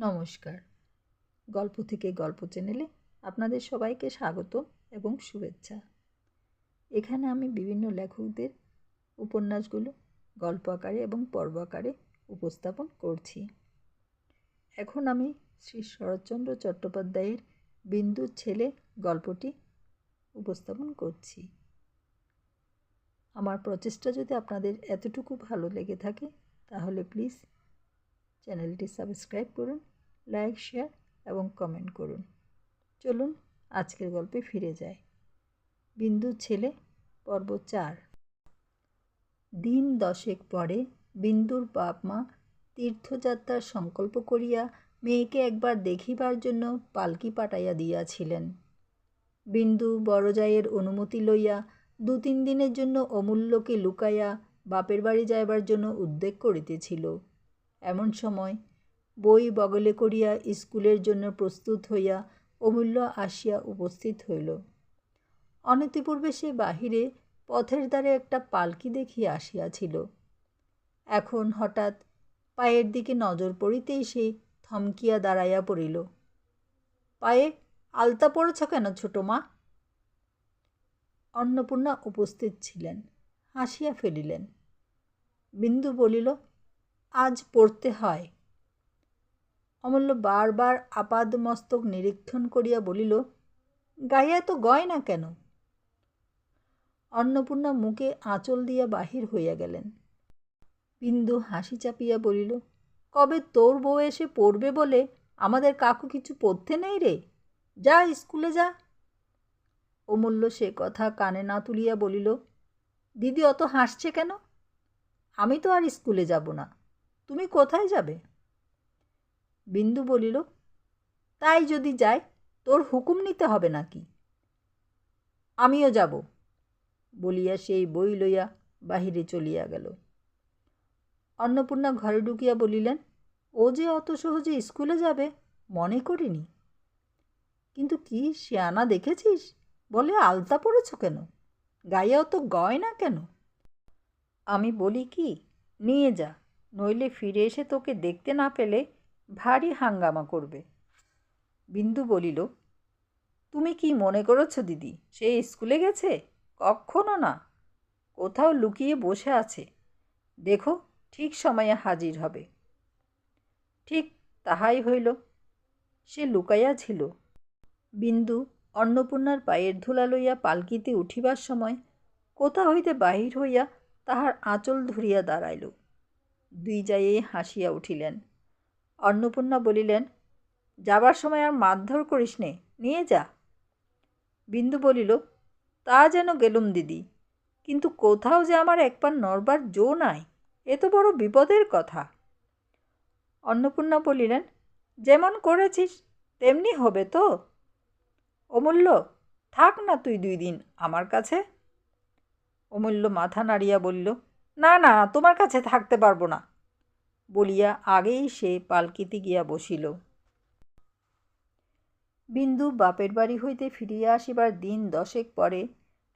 নমস্কার। গল্প থেকে গল্প চ্যানেলে আপনাদের সবাইকে স্বাগত এবং শুভেচ্ছা। এখানে আমি বিভিন্ন লেখকদের উপন্যাসগুলো, গল্প আকারে এবং পর্ব আকারে উপস্থাপন করছি। এখন আমি শ্রী শরৎচন্দ্র চট্টোপাধ্যায়ের বিন্দুর ছেলে গল্পটি উপস্থাপন করছি। আমার প্রচেষ্টা যদি আপনাদের এতটুকু ভালো লেগে থাকে, তাহলে প্লিজ চ্যানেলটি সাবস্ক্রাইব করুন লাইক, শেয়ার এবং কমেন্ট করুন। চলুন, আজকের গল্পে ফিরে যাই। বিন্দুর ছেলে, পর্ব চার। দিন দশেক পরে বিন্দুর বাপ মা তীর্থযাত্রার সংকল্প করিয়া মেয়েকে একবার দেখিবার জন্য পালকি পাঠাইয়া দিয়াছিলেন। বিন্দু বড়জাইয়ের অনুমতি লইয়া দু তিন দিনের জন্য অমূল্যকে লুকাইয়া বাপের বাড়ি যাইবার জন্য উদ্বেগ করিতেছিল। এমন সময় বই বগলে করিয়া স্কুলের জন্য প্রস্তুত হইয়া অমূল্য আসিয়া উপস্থিত হইল। অনতিপূর্বে সে বাহিরে পথের দ্বারে একটা পালকি দেখিয়া আসিয়াছিল। এখন হঠাৎ পায়ের দিকে নজর পড়িতেই সে থমকিয়া দাঁড়াইয়া পড়িল। পায়ে আলতা পড়েছ কেন ছোট মা? অন্নপূর্ণা উপস্থিত ছিলেন, হাসিয়া ফেলিলেন। বিন্দু বলিল, আজ পড়তে হয়। অমূল্য বারবার আপাদ মস্তক নিরীক্ষণ করিয়া বলিল গায়ে তো গয় না কেন? অন্নপূর্ণা মুখে আঁচল দিয়া বাহির হইয়া গেলেন। বিন্দু হাসি চাপিয়া বলিল, কবে তোর বউ এসে পড়বে বলে আমাদের কাকু কিছু পড়তে নেই রে? যা, স্কুলে যা। অমূল্য সে কথা কানে না তুলিয়া বলিল, দিদি অত হাসছে কেন? আমি তো আর স্কুলে যাব না। তুমি কোথায় যাবে? বিন্দু বলিল, তাই যদি যাই, তোর হুকুম নিতে হবে নাকি? আমিও যাব, বলিয়া সেই বই লইয়া বাহিরে চলিয়া গেল। অন্নপূর্ণা ঘরে ঢুকিয়া বলিলেন, ও যে অত সহজে স্কুলে যাবে, মনে করিনি। কিন্তু কি শিয়ানা দেখেছিস? বলে আলতা পড়েছ কেন? গায়ে অত গয় না কেন? আমি বলি কি, নিয়ে যা, নইলে ফিরে এসে তোকে দেখতে না পেলে ভারী হাঙ্গামা করবে। বিন্দু বলিল, তুমি কি মনে করেছ দিদি, সে স্কুলে গেছে? কখনো না? কোথাও লুকিয়ে বসে আছে। দেখো, ঠিক সময়ে হাজির হবে। ঠিক তাহাই হইল। সে লুকাইয়া ছিল। বিন্দু অন্নপূর্ণার পায়ের ধুলা লইয়া পালকিতে উঠিবার সময় কোথা হইতে বাহির হইয়া তাহার আঁচল ধরিয়া দাঁড়াইল। দুই যাইয়ে হাসিয়া উঠিলেন। অন্নপূর্ণা বলিলেন, যাবার সময় আর মারধর করিস নে, নিয়ে যা। বিন্দু বলিল, তা যেন গেলুম দিদি, কিন্তু কোথাও যে আমার একবার নড়বার জো নাই, এ তো বড় বিপদের কথা। অন্নপূর্ণা বলিলেন, যেমন করেছিস, তেমনি হবে তো? অমূল্য, থাক না তুই দুই দিন আমার কাছে। অমূল্য মাথা নাড়িয়া বলল, না না, তোমার কাছে থাকতে পারব না। বলিয়া আগেই সে পালকিতে গিয়া বসিল। বিন্দু বাপের বাড়ি হইতে ফিরিয়া আসিবার দিন দশেক পরে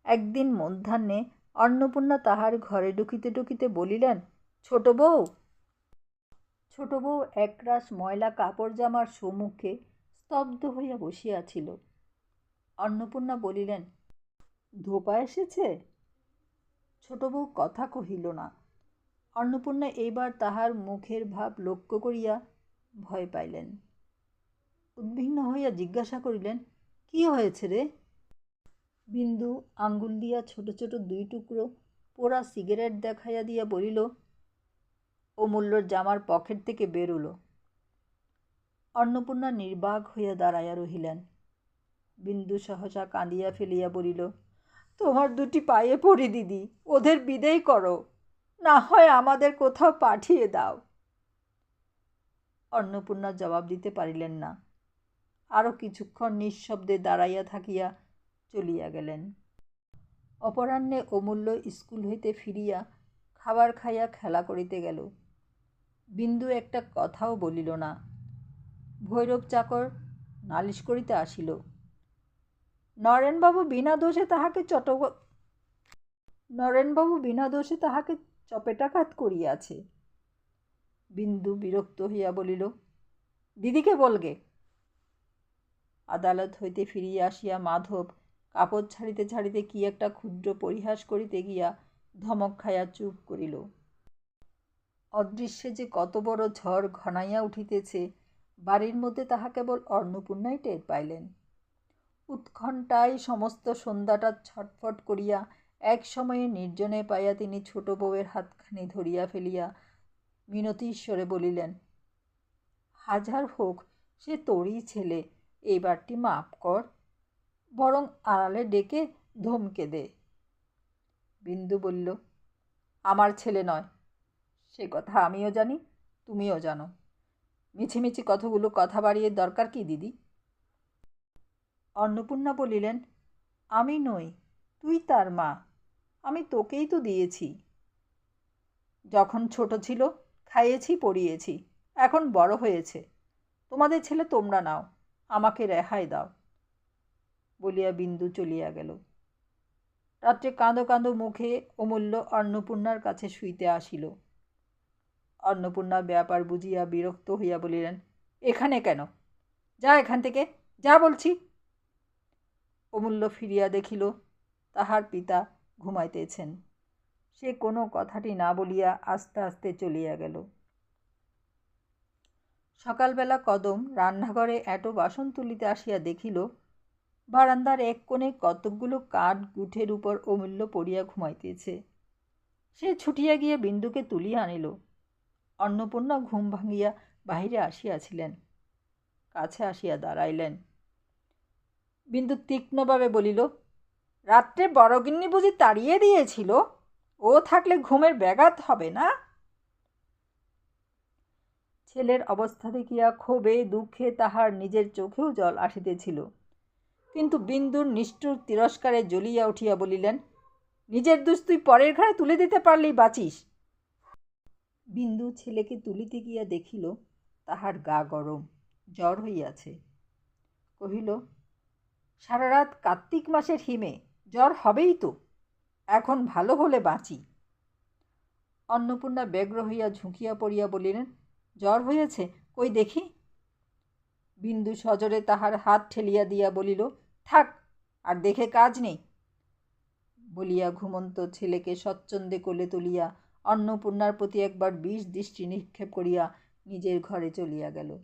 একদিন মধ্যাহ্নে অন্নপূর্ণা তাহার ঘরে ঢুকিতে ঢুকিতে বলিলেন, ছোট বউ! ছোট বউ একরাশ ময়লা কাপড় জামার সম্মুখে স্তব্ধ হইয়া বসিয়াছিল অন্নপূর্ণা বলিলেন, ধোপা এসেছে? ছোট বউ কথা কহিল না। অন্নপূর্ণা এইবার তাহার মুখের ভাব লক্ষ্য করিয়া ভয় পাইলেন। উদ্বিগ্ন হইয়া জিজ্ঞাসা করিলেন, কি হয়েছে রে? বিন্দু আঙ্গুল দিয়া ছোট ছোট দুই টুকরো পোড়া সিগারেট দেখাইয়া দিয়া বলিল অমূল্যর জামার পকেট থেকে বেরুলো। অন্নপূর্ণা নির্বাক হইয়া দাঁড়াইয়া রহিলেন। বিন্দু সহসা কাঁদিয়া ফেলিয়া বলিল, তোমার দুটি পায়ে পড়ি দিদি, ওদের বিদেয় করো। না হয় আমাদের কোথাও পাঠিয়ে দাও। অন্নপূর্ণা জবাব দিতে পারিলেন না। আরও কিছুক্ষণ নিঃশব্দে দাঁড়াইয়া থাকিয়া চলিয়া গেলেন। অপরাহ্নে অমূল্য স্কুল হইতে ফিরিয়া খাবার খাইয়া খেলা করিতে গেল। বিন্দু একটা কথাও বলিল না। ভৈরব চাকর নালিশ করিতে আসিল। নরেনবাবু বিনা দোষে তাহাকে চট নরেনবাবু বিনা দোষে তাহাকে চপেটাঘাত করিয়াছে। বিন্দু বিরক্ত হইয়া বলিল, দিদিকে বলগে আদালত হইতে ফিরিয়া আসিয়া মাধব কাপড় ছাড়িতে ছাড়িতে কি একটা ক্ষুদ্র পরিহাস করিতে গিয়া ধমক খাইয়া চুপ করিল। অদৃশ্যে যে কত বড় ঝড় ঘনাইয়া উঠিতেছে, বাড়ির মধ্যে তাহা কেবল অন্নপূর্ণাই টের পাইলেন। উৎকণ্ঠায় সমস্ত সন্ধ্যাটা ছটফট করিয়া এক সময়ে নির্জনে পাইয়া তিনি ছোট বউয়ের হাতখানি ধরিয়া ফেলিয়া মিনতিশ্বরে বলিলেন, হাজার হোক, সে তোরই ছেলে এইবারটি মাপ কর, বরং আড়ালে ডেকে ধমকে দে। বিন্দু বলল, আমার ছেলে নয়, সে কথা আমিও জানি, তুমিও জানো। মিছিমিছি কতগুলো কথা বাড়িয়ে দরকার কি, দিদি? অন্নপূর্ণা বলিলেন, আমি নই, তুই তার মা আমি তোকেই তো দিয়েছি। যখন ছোট ছিল, খাইয়েছি, পড়িয়েছি, এখন বড় হয়েছে। তোমাদের ছেলে তোমরা নাও, আমাকে রেহাই দাও। বলিয়া বিন্দু চলিয়া গেল। রাত্রে কাঁদো কাঁদো মুখে অমূল্য অন্নপূর্ণার কাছে শুইতে আসিল। অন্নপূর্ণা ব্যাপার বুঝিয়া বিরক্ত হইয়া বলিলেন, এখানে কেন? যা এখান থেকে, যা বলছি। অমূল্য ফিরিয়া দেখিল, তাহার পিতা ঘুমাইতেছেন। সে কোনো কথাটি না বলিয়া আস্তে আস্তে চলিয়া গেল। সকালবেলা কদম রান্নাঘরে এটো বাসন তুলিতে আসিয়া দেখিল, বারান্দার এক কোণে কতকগুলো কাঠ গুঠের উপর অমূল্য পড়িয়া ঘুমাইতেছে। সে ছুটিয়া গিয়া বিন্দুকে তুলিয়া আনিল। অন্নপূর্ণা ঘুম ভাঙিয়া বাহিরে আসিয়াছিলেন, কাছে আসিয়া দাঁড়াইলেন। বিন্দু তীক্ষ্ণভাবে বলিল রাত্রে বড়গিন্নি বুঝি তাড়িয়ে দিয়েছিল, ও থাকলে ঘুমের ব্যাঘাত হবে না? ছেলের অবস্থা দেখিয়া ক্ষোভে দুঃখে তাহার নিজের চোখেও জল আসিতেছিল। কিন্তু বিন্দুর নিষ্ঠুর তিরস্কারে জ্বলিয়া উঠিয়া বলিলেন, নিজের দুষ তুই পরের ঘরে তুলে দিতে পারলেই বাঁচিস। বিন্দু ছেলেকে তুলিতে গিয়া দেখিল, তাহার গা গরম, জ্বর হইয়াছে। কহিল, সারা রাত কার্তিক মাসের হিমে জ্বর হবেই তো। এখন ভালো হলে বাঁচি। অন্নপূর্ণা ব্যগ্র হইয়া ঝুঁকিয়া পড়িয়া বলিলেন, জ্বর হয়েছে, কই দেখি? বিন্দু সজরে তাহার হাত ঠেলিয়া দিয়া বলিল, থাক, আর দেখে কাজ নেই। বলিয়া ঘুমন্ত ছেলেকে স্বচ্ছন্দে কোলে তুলিয়া অন্নপূর্ণার প্রতি একবার বিষ দৃষ্টি নিক্ষেপ করিয়া নিজের ঘরে চলিয়া গেল।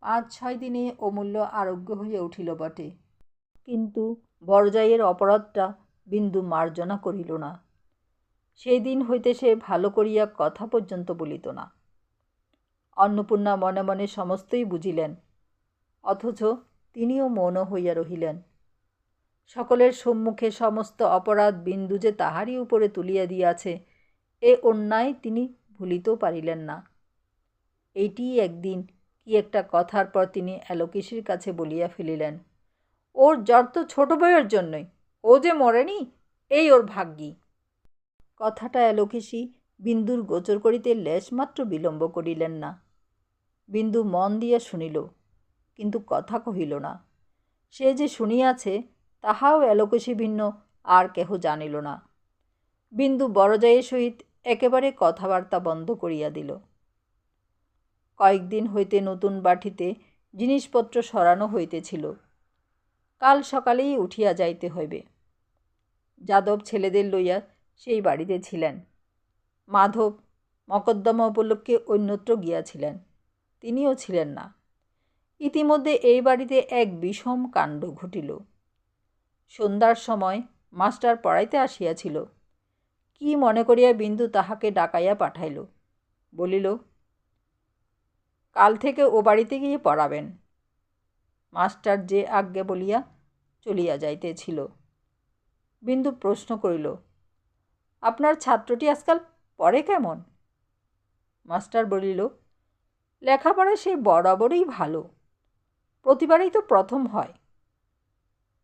পাঁচ ছয় দিনে অমূল্য আরোগ্য হইয়া উঠিল বটে। কিন্তু বরজাইয়ের অপরাধটা বিন্দু মার্জনা করিল না। সেই দিন হইতে সে ভালো করিয়া কথা পর্যন্ত বলিত না। অন্নপূর্ণা মনে মনে সমস্তই বুঝিলেন, অথচ তিনিও মৌন হইয়া রহিলেন। সকলের সম্মুখে সমস্ত অপরাধ বিন্দু যে তাহারই উপরে তুলিয়া দিয়াছে, এ অন্যায় তিনি ভুলিতেও পারিলেন না। এইটিই একদিন কি একটা কথার পর তিনি অ্যালোকেশির কাছে বলিয়া ফেলিলেন ওর জ্বর তো ছোট বইয়ের জন্যই। ও যে মরেনি, এই ওর ভাগ্যি। কথাটা অ্যালোকেশি বিন্দুর গোচর করিতে লেশমাত্র বিলম্ব করিলেন না। বিন্দু মন দিয়া শুনিল, কিন্তু কথা কহিল না। সে যে শুনিয়াছে, তাহাও অ্যালোকেশি ভিন্ন, আর কেহ জানিল না। বিন্দু বড়জাইয়ের সহিত একেবারে কথাবার্তা বন্ধ করিয়া দিল। কয়েকদিন হইতে নতুন বাটিতে জিনিসপত্র সরানো হইতেছিল। কাল সকালেই উঠিয়া যাইতে হইবে। যাদব ছেলেদের লইয়া সেই বাড়িতে ছিলেন। মাধব মকদ্দমা উপলক্ষে অন্যত্র গিয়াছিলেন, তিনিও ছিলেন না। ইতিমধ্যে এই বাড়িতে এক বিষম কাণ্ড ঘটিল। সন্ধ্যার সময় মাস্টার পড়াইতে আসিয়াছিল। কি মনে করিয়া বিন্দু তাহাকে ডাকাইয়া পাঠাইল, বলিল, কাল থেকে ও বাড়িতে গিয়ে পড়াবেন। মাস্টার যে আজ্ঞে বলিয়া চলিয়া যাইতেছিল। বিন্দু প্রশ্ন করিল, আপনার ছাত্রটি আজকাল পড়ে কেমন? মাস্টার বলিল, লেখাপড়া সে বরাবরই ভালো, প্রতিবারই তো প্রথম হয়।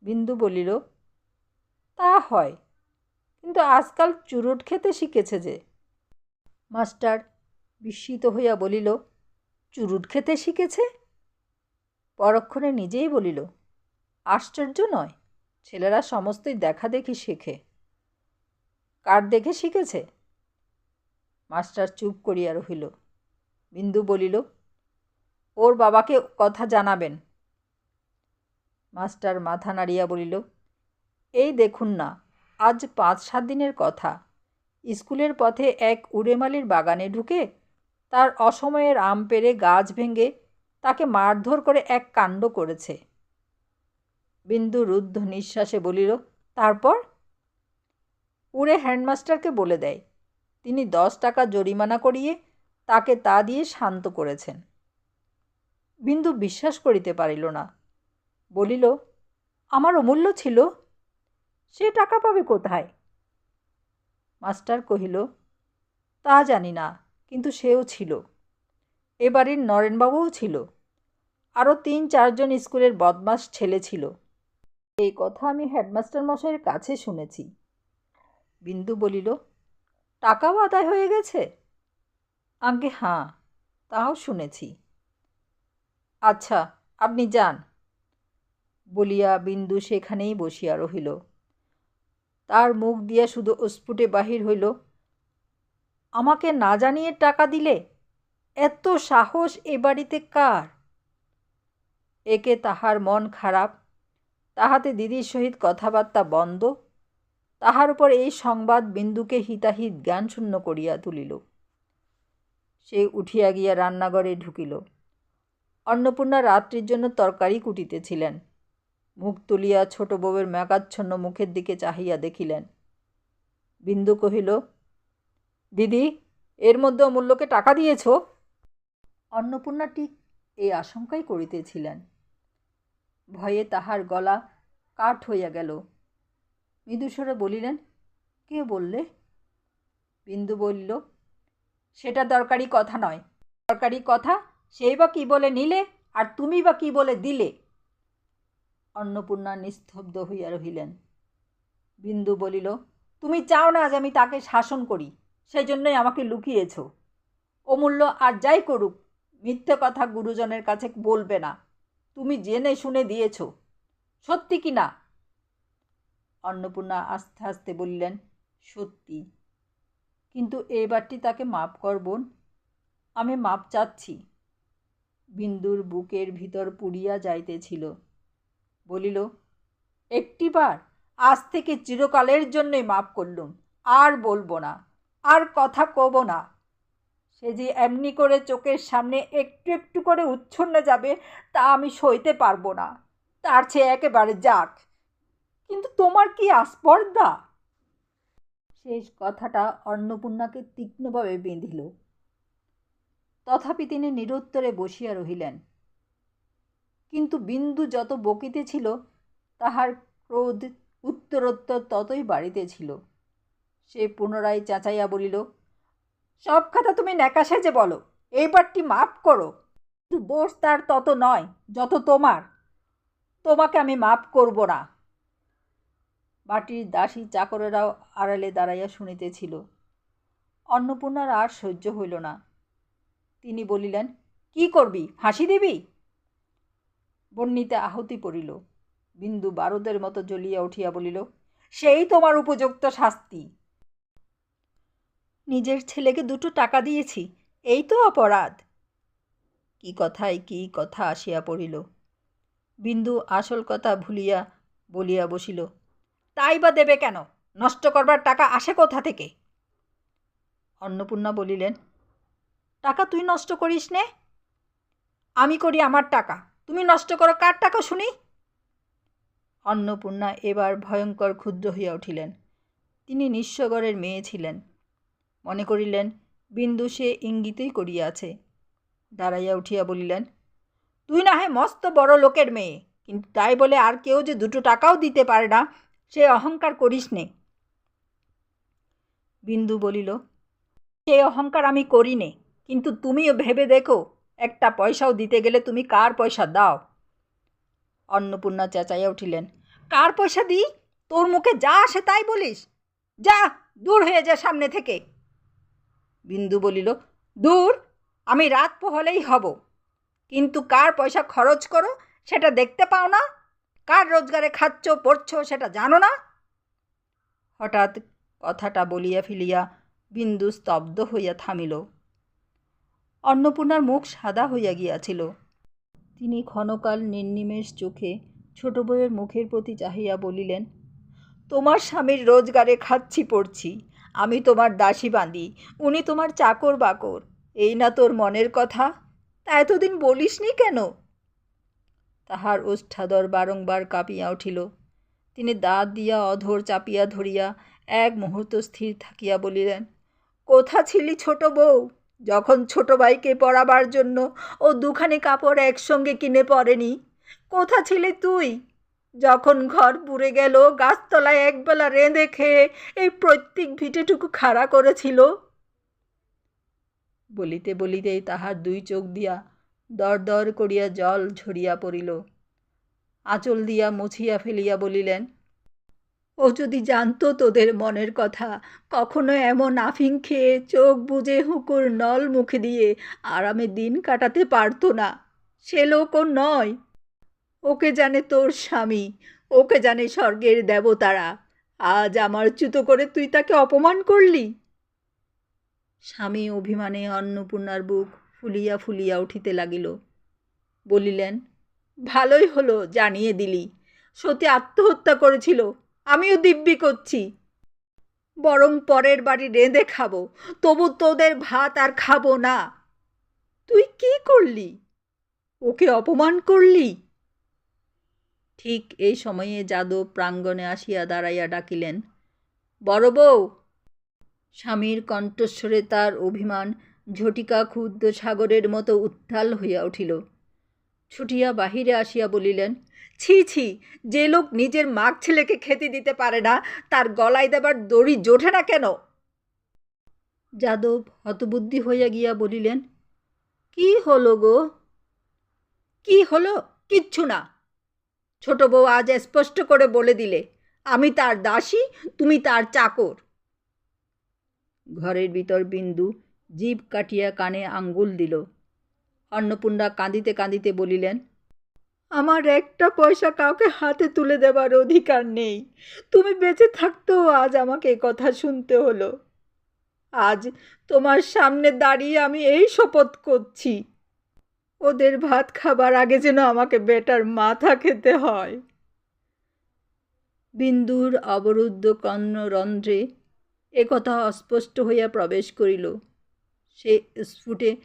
বিন্দু বলিল, তা হয়, কিন্তু আজকাল চুরুট খেতে শিখেছে যে। মাস্টার বিস্মিত হইয়া বলিল, চুরুট খেতে শিখেছে? পরক্ষণে নিজেই বলিল আশ্চর্য নয়, ছেলেরা সমস্তই দেখা দেখি শেখে। কার দেখে শিখেছে? মাস্টার চুপ করিয়া রহিল। বিন্দু বলিল, ওর বাবাকে কথা জানাবেন। মাস্টার মাথা নাড়িয়া বলিল, এই দেখুন না, আজ পাঁচ সাত দিনের কথা। স্কুলের পথে এক উড়েমালির বাগানে ঢুকে তার অসময়ের আম পেড়ে গাছ ভেঙে তাকে মারধর করে এক কাণ্ড করেছে। বিন্দু রুদ্ধ নিঃশ্বাসে বলিল, তারপর? উড়ে হ্যান্ডমাস্টারকে বলে দেয়, তিনি দশ টাকা জরিমানা করিয়ে তাকে তা দিয়ে শান্ত করেছেন। বিন্দু বিশ্বাস করিতে পারিল না, বলিল আমার অমূল্য ছিল, সে টাকা পাবে কোথায়? মাস্টার কহিল, তা জানি না, কিন্তু সেও ছিল। এ বাড়ির নরেনবাবুও ছিল। আরও তিন চারজন স্কুলের বদমাস ছেলে ছিল। এই কথা আমি হেডমাস্টার মশাইয়ের কাছে শুনেছি। বিন্দু বলিল, টাকাও আদায় হয়ে গেছে? আগে হাঁ, তাও শুনেছি। আচ্ছা আপনি যান। বলিয়া বিন্দু সেখানেই বসিয়া রহিল। তার মুখ দিয়া শুধু অস্ফুটে বাহির হইল, আমাকে না জানিয়ে টাকা দিলে? এত সাহস এ বাড়িতে কার? একে তাহার মন খারাপ তাহাতে দিদির সহিত কথাবার্তা বন্ধ। তাহার উপর এই সংবাদ বিন্দুকে হিতাহিত জ্ঞানশূন্য করিয়া তুলিল। সে উঠিয়া গিয়া রান্নাঘরে ঢুকিল। অন্নপূর্ণা রাত্রির জন্য তরকারি কুটিতেছিলেন। মুখ তুলিয়া ছোট বউয়ের মেঘাচ্ছন্ন মুখের দিকে চাহিয়া দেখিলেন। বিন্দু কহিল, দিদি, এর মধ্যে অমূল্যকে টাকা দিয়েছ? অন্নপূর্ণা ঠিক এই আশঙ্কাই করিতেছিলেন। ভয়ে তাহার গলা কাঠ হইয়া গেল। মৃদুস্বরে বলিলেন, কে বললে? বিন্দু বলিল, সেটা দরকারি কথা নয়। দরকারি কথা, সেই বা কী বলে নিলে আর তুমি বা কী বলে দিলে? অন্নপূর্ণা নিস্তব্ধ হইয়া রহিলেন। বিন্দু বলিল, তুমি চাও না যে আমি তাকে শাসন করি, সেই জন্যই আমাকে লুকিয়েছ। অমূল্য আর যাই করুক, মিথ্যে কথা গুরুজনের কাছে বলবে না। তুমি জেনে শুনে দিয়েছ। সত্যি কি না? অন্নপূর্ণা আস্তে আস্তে বললেন, সত্যি। কিন্তু এবারটি তাকে মাপ কর, বোন। আমি মাপ চাচ্ছি। বিন্দুর বুকের ভিতর পুড়িয়া যাইতেছিল। বলিল, একটিবার আজ থেকে চিরকালের জন্যই মাপ করলুম। আর বলব না। আর কথা কব না। সে যে এমনি করে চোখের সামনে একটু একটু করে উচ্ছন্নে যাবে, তা আমি সইতে পারব না। তার চেয়ে একেবারে যাক। কিন্তু তোমার কি আস্পর্ধা? শেষ কথাটা অন্নপূর্ণাকে তীক্ষ্ণভাবে বেঁধিল। তথাপি তিনি নিরুত্তরে বসিয়া রহিলেন। কিন্তু বিন্দু যত বকিতেছিল তাহার ক্রোধ উত্তরোত্তর ততই বাড়িতেছিল সে পুনরায় চাচাইয়া বলিল সব কথা তুমি ন্যাকা সেজে বলো। এইবারটি মাফ করো। কিন্তু দোষ তার তত নয়, যত তোমার। তোমাকে আমি মাফ করব না। বাটির দাসী চাকরেরাও আড়ালে দাঁড়াইয়া শুনিতেছিল। অন্নপূর্ণার আর সহ্য হইল না। তিনি বলিলেন, কি করবি? ফাঁসি দিবি? বন্যিতে আহতি পড়িল। বিন্দু বারুদের মতো জ্বলিয়া উঠিয়া বলিল, সেই তোমার উপযুক্ত শাস্তি। নিজের ছেলেকে দুটো টাকা দিয়েছি, এই তো অপরাধ। কি কথায়, কি কথা আসিয়া পড়িল। বিন্দু আসল কথা ভুলিয়া, বলিয়া বসিল, তাই বা দেবে কেন? নষ্ট করবার টাকা আসে কোথা থেকে? অন্নপূর্ণা বলিলেন, টাকা তুই নষ্ট করিস নে। আমি করি আমার টাকা। তুমি নষ্ট করো কার টাকা শুনি? অন্নপূর্ণা এবার ভয়ঙ্কর ক্ষুদ্র হইয়া উঠিলেন। তিনি নিঃস্বগরের মেয়ে ছিলেন। মনে করিলেন, বিন্দু সে ইঙ্গিতই করিয়াছে। দাঁড়াইয়া উঠিয়া বলিলেন, তুই না হয় মস্ত বড় লোকের মেয়ে, কিন্তু তাই বলে আর কেউ যে দুটো টাকাও দিতে পারে না, সে অহংকার করিস নে। বিন্দু বলিল, সে অহংকার আমি করি নে, কিন্তু তুমিও ভেবে দেখো, একটা পয়সাও দিতে গেলে তুমি কার পয়সা দাও? অন্নপূর্ণা চেঁচাইয়া উঠিলেন, কার পয়সা দিই? তোর মুখে যা আসে তাই বলিস। যা, দূর হয়ে যা সামনে থেকে। বিন্দু বলিল, দূর, আমি রাত পোহলেই হব। কিন্তু কার পয়সা খরচ করো সেটা দেখতে পাও না। কার রোজগারে খাচ্ছ, পড়ছ সেটা জানো না? হঠাৎ কথাটা বলিয়া ফেলিয়া বিন্দু স্তব্ধ হইয়া থামিল। অন্নপূর্ণার মুখ সাদা হইয়া গিয়াছিল। তিনি ক্ষণকাল নির্নিমেষ চোখে ছোট বউয়ের মুখের প্রতি চাহিয়া বলিলেন, তোমার স্বামীর রোজগারে খাচ্ছি, পড়ছি। আমি তোমার দাসী বাঁধি উনি তোমার চাকর বাকর। এই না তোর মনের কথা? তা এতদিন বলিসনি কেন? তাহার ওষ্ঠাদর বারংবার কাঁপিয়া উঠিল। তিনি দাঁত দিয়া অধর চাপিয়া ধরিয়া এক মুহূর্ত স্থির থাকিয়া বলিলেন, কোথা ছিলি ছোট বউ? যখন ছোট ভাইকে পড়াবার জন্য ও দুখানি কাপড় একসঙ্গে কিনে পরেনি, কোথা ছিলি তুই? যখন ঘর পুড়ে গেল, গাছতলায় একবেলা রেঁধে খেয়ে এই প্রত্যেক ভিটেটুকু খাড়া করেছিল। বলিতে বলিতেই তাহার দুই চোখ দিয়া দর দর করিয়া জল ঝরিয়া পড়িল। আঁচল দিয়া মুছিয়া ফেলিয়া বলিলেন, ও যদি জানতো তোদের মনের কথা, কখনো এমন আফিং খেয়ে চোখ বুজে হুকুর নল মুখ দিয়ে আরামে দিন কাটাতে পারতো না। সে লোকও নয়। ওকে জানে তোর স্বামী, ওকে জানে স্বর্গের দেবতারা। আজ আমার চ্যুত করে তুই তাকে অপমান করলি। স্বামী অভিমানে অন্নপূর্ণার বুক ফুলিয়া ফুলিয়া উঠিতে লাগিল। বলিলেন, ভালোই হলো, জানিয়ে দিলি। সতী আত্মহত্যা করেছিল, আমিও দিব্যি করছি। বরং পরের বাড়ি রেঁধে খাব, তবু তোদের ভাত আর খাব না। তুই কি করলি? ওকে অপমান করলি? ঠিক এই সময়ে যাদব প্রাঙ্গণে আসিয়া দাঁড়াইয়া ডাকিলেন, বড় বউ! স্বামীর কণ্ঠস্বরে তার অভিমান ঝটিকা ক্ষুদ্র সাগরের মতো উত্তাল হইয়া উঠিল। ছুটিয়া বাহিরে আসিয়া বলিলেন, ছি ছি, যে লোক নিজের মাগ ছেলেকে খেতে দিতে পারে না, তার গলায় দেবার দড়ি জোটে না কেন? যাদব হতবুদ্ধি হইয়া গিয়া বলিলেন, কি হলো গো? কি হলো? কিচ্ছু না। ছোট বউ আজ স্পষ্ট করে বলে দিলে, আমি তার দাসী, তুমি তার চাকর। ঘরের ভিতর বিন্দু জিভ কাটিয়া কানে আঙ্গুল দিল। অন্নপূর্ণা কাঁদিতে কাঁদিতে বলিলেন, আমার একটা পয়সা কাউকে হাতে তুলে দেবার অধিকার নেই। তুমি বেঁচে থাকতেও আজ আমাকে কথা শুনতে হলো। আজ তোমার সামনে দাঁড়িয়ে আমি এই শপথ করছি। ওদের ভাত খাবার আগে যেন আমাকে বেটার মাথা খেতে হয়। বিন্দুর অবরুদ্ধ কর্ণরন্ধ্রে একথা অস্পষ্ট হইয়া প্রবেশ করিল। সে স্ফুটে,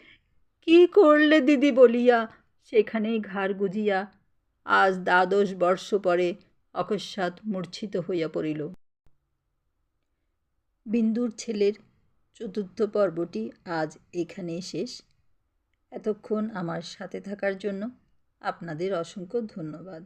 কি করলে দিদি বলিয়া? সেখানেই ঘাড় গুজিয়া আজ দ্বাদশ বর্ষ পরে অকস্মাৎ মূর্ছিত হইয়া পড়িল। বিন্দুর ছেলের চতুর্থ পর্বটি আজ এখানেই শেষ। এতক্ষণ আমার সাথে থাকার জন্য আপনাদের অসংখ্য ধন্যবাদ।